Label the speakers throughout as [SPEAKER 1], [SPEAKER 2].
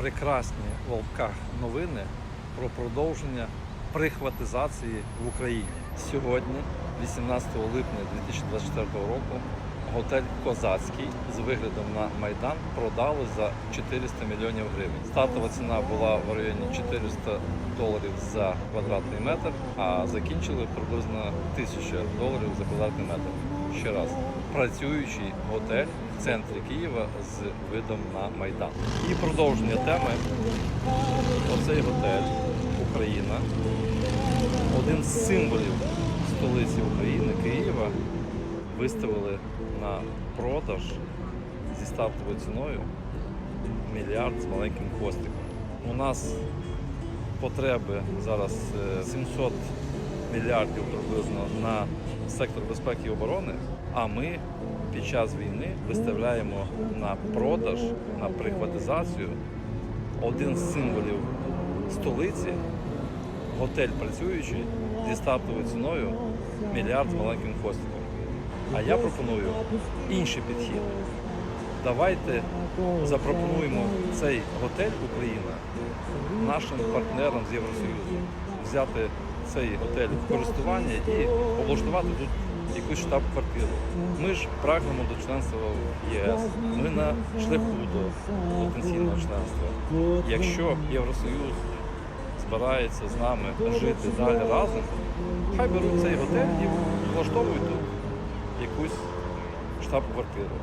[SPEAKER 1] прекрасні в новини про продовження прихватизації в Україні. Сьогодні, 18 липня 2024 року, готель Козацький з виглядом на Майдан продали за 400 мільйонів гривень. Стартова ціна була в районі 400 доларів за квадратний метр, а закінчили приблизно 1000 доларів за квадратний метр. Ще раз, працюючий готель в центрі Києва з видом на Майдан. І продовження теми. Оцей готель Україна, один з символів столиці України, Києва, виставили на продаж зі стартовою ціною мільярд з маленьким хвостиком. У нас потреби зараз е, 700 мільярдів приблизно на сектор безпеки і оборони, а ми під час війни виставляємо на продаж, на прихватизацію один з символів столиці, готель працюючий зі стартовою ціною мільярд з маленьким хвостиком. А я пропоную інший підхід. Давайте запропонуємо цей готель Україна нашим партнерам з Євросоюзу взяти цей готель в користування і облаштувати тут якусь штаб-квартиру. Ми ж прагнемо до членства в ЄС. Ми на шляху до потенційного членства. Якщо Євросоюз збирається з нами жити далі разом, хай беруть цей готель і влаштовують тут якусь штаб-квартиру.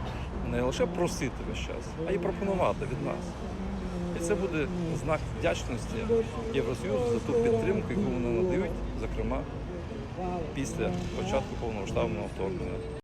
[SPEAKER 1] Не лише просити весь час, а й пропонувати від нас. І це буде знак вдячності Євросоюзу за ту підтримку, яку вони надають, зокрема після початку повномасштабного вторгнення.